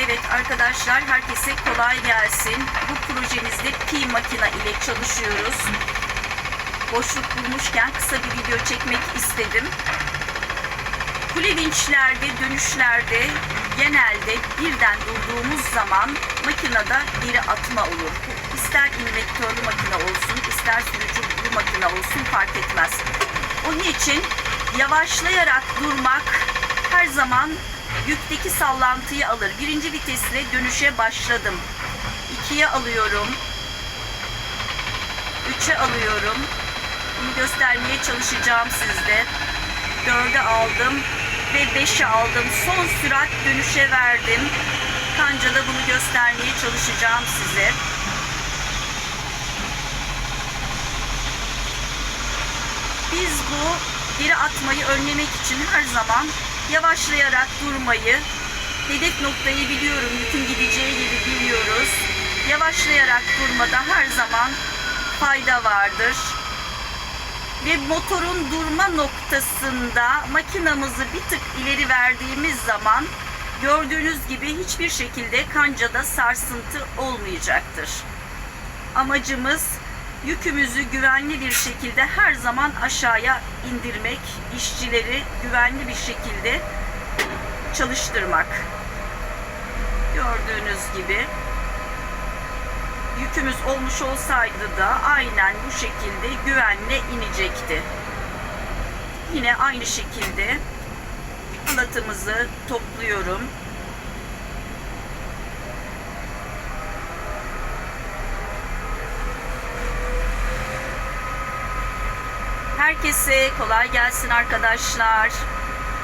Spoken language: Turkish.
Evet arkadaşlar herkese kolay gelsin. Bu projemizde pi makina ile çalışıyoruz. Boşluk bulmuşken kısa bir video çekmek istedim. Kule vinçlerde, dönüşlerde genelde birden durduğumuz zaman makinede geri atma olur. İster invektörlü makine olsun, ister sürücülü makine olsun fark etmez. Onun için yavaşlayarak durmak her zaman yükteki sallantıyı alır. Birinci vitesle dönüşe başladım. İkiye alıyorum. Üçe alıyorum. Bunu göstermeye çalışacağım sizde. Dörde aldım ve beşe aldım. Son sürat dönüşe verdim. Kancada bunu göstermeye çalışacağım size. Biz bu geri atmayı önlemek için her zaman yavaşlayarak durmayı, hedef noktayı biliyorum, yükün gideceği yeri biliyoruz. Yavaşlayarak durmada her zaman fayda vardır. Ve motorun durma noktasında makinamızı bir tık ileri verdiğimiz zaman gördüğünüz gibi hiçbir şekilde kancada sarsıntı olmayacaktır. Amacımız yükümüzü güvenli bir şekilde her zaman aşağıya indirmek, işçileri güvenli bir şekilde çalıştırmak. Gördüğünüz gibi yükümüz olmuş olsaydı da aynen bu şekilde güvenle inecekti. Yine aynı şekilde halatımızı topluyorum. Herkese kolay gelsin arkadaşlar.